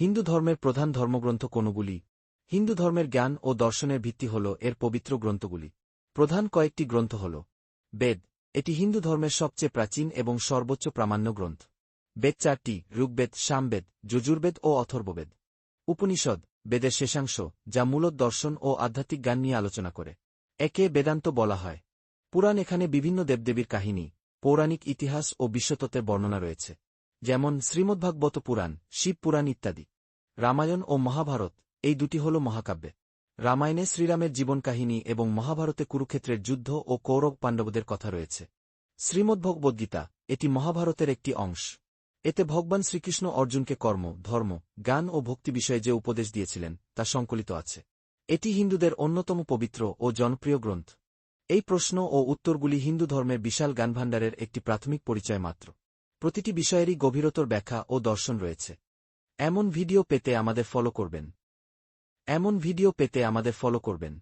হিন্দু ধর্মের প্রধান ধর্মগ্রন্থ কোনগুলি? হিন্দু ধর্মের জ্ঞান ও দর্শনের ভিত্তি হল এর পবিত্র গ্রন্থগুলি। প্রধান কয়েকটি গ্রন্থ হল বেদ, এটি হিন্দু ধর্মের সবচেয়ে প্রাচীন এবং সর্বোচ্চ প্রামাণ্য গ্রন্থ। বেদ চারটি, ঋগ্বেদ, সামবেদ, যজুর্বেদ ও অথর্ববেদ। উপনিষদ, বেদের শেষাংশ, যা মূলত দর্শন ও আধ্যাত্মিক জ্ঞান নিয়ে আলোচনা করে। একে বেদান্ত বলা হয়। পুরাণ এখানে বিভিন্ন দেবদেবীর কাহিনী, পৌরাণিক ইতিহাস ও বিশ্বতত্ত্বের বর্ণনা রয়েছে। যেমন শ্রীমদ্ভাগবত পুরাণ, শিব পুরাণ ইত্যাদি। রামায়ণ ও মহাভারত, এই দুটি হল মহাকাব্যে। রামায়ণে শ্রীরামের জীবন কাহিনী এবং মহাভারতে কুরুক্ষেত্রের যুদ্ধ ও কৌরব পাণ্ডবদের কথা রয়েছে। শ্রীমদ্ভগবদ্গীতা, এটি মহাভারতের একটি অংশ। এতে ভগবান শ্রীকৃষ্ণ অর্জুনকে কর্ম, ধর্ম, জ্ঞান ও ভক্তি বিষয়ে যে উপদেশ দিয়েছিলেন, তা সংকলিত আছে। এটি হিন্দুদের অন্যতম পবিত্র ও জনপ্রিয় গ্রন্থ। এই প্রশ্ন ও উত্তরগুলি হিন্দু ধর্মের বিশাল গানভাণ্ডারের একটি প্রাথমিক পরিচয় মাত্র। প্রতিটি বিষয়েরই গভীরতর ব্যাখ্যা ও দর্শন রয়েছে। এমন ভিডিও পেতে আমাদের ফলো করবেন। এমন ভিডিও পেতে আমাদের ফলো করবেন।